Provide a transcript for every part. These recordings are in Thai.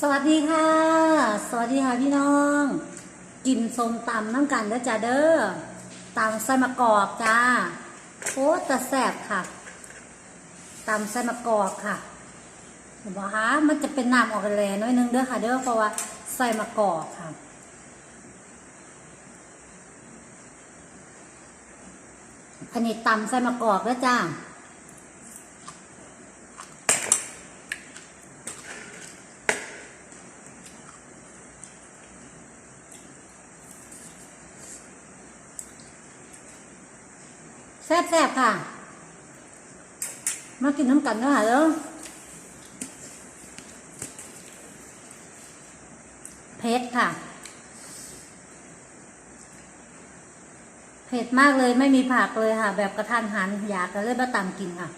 สวัสดีค่ะ สวัสดีค่ะพี่น้อง กินส้มตำน้ำกันแล้วจ้าเด้อตำไส้มะกอกจ้าโอ้แต่แสบค่ะตำไส้มะกอกค่ะเห็นปะคะมันจะเป็นน้ำออกแรงน้อยนึงเด้อค่ะ เด้อเพราะว่าไส้มะกอกค่ะอันนี้ตำไส้มะกอกแล้วจ้า แซ่บๆค่ะ มากินน้ำกันเด้อค่ะเด้วเผ็ดค่ะเผ็ดมากเลยไม่มีผักเลยค่ะ แบบกระทันหันอยากก็เลยมาตามกินค่ะ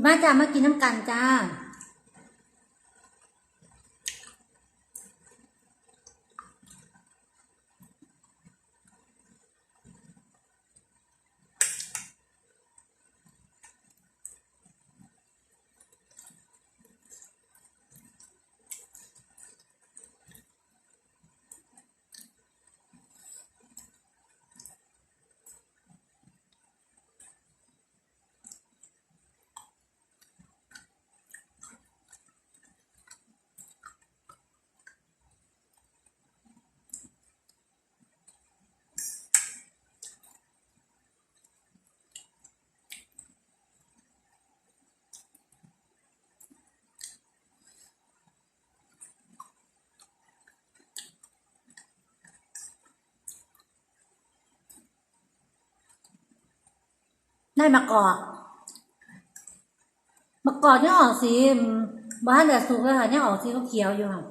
พี่บ้าจ้ามากินน้ำกันจ้า ได้มากอกมากอกยังออกสีบ้านแต่สุกแล้วค่ะยังออกสีเขียวอยู่ค่ะ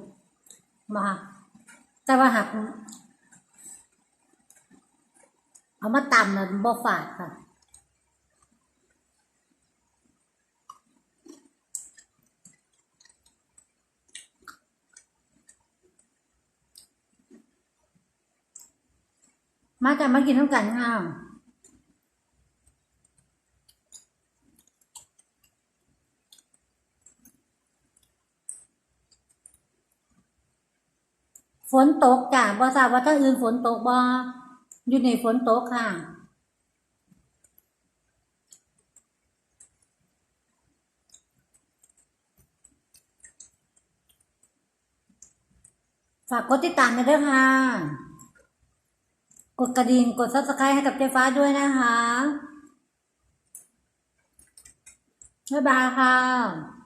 มาแต่ว่าหักเอามาตำมันบ่ฝาดค่ะมาจะมากินน้ำกันค่ะ ฝนตกจ้ะบ่ทราบว่าถ้าอื่นฝนตกบ่อยู่ในฝนตกค่ะ ฝากกดติดตามกันด้วยค่ะ กดกระดิ่งกดซับสไครต์ให้กับเจ๊ฟ้าด้วยนะคะบ๊ายบายค่ะ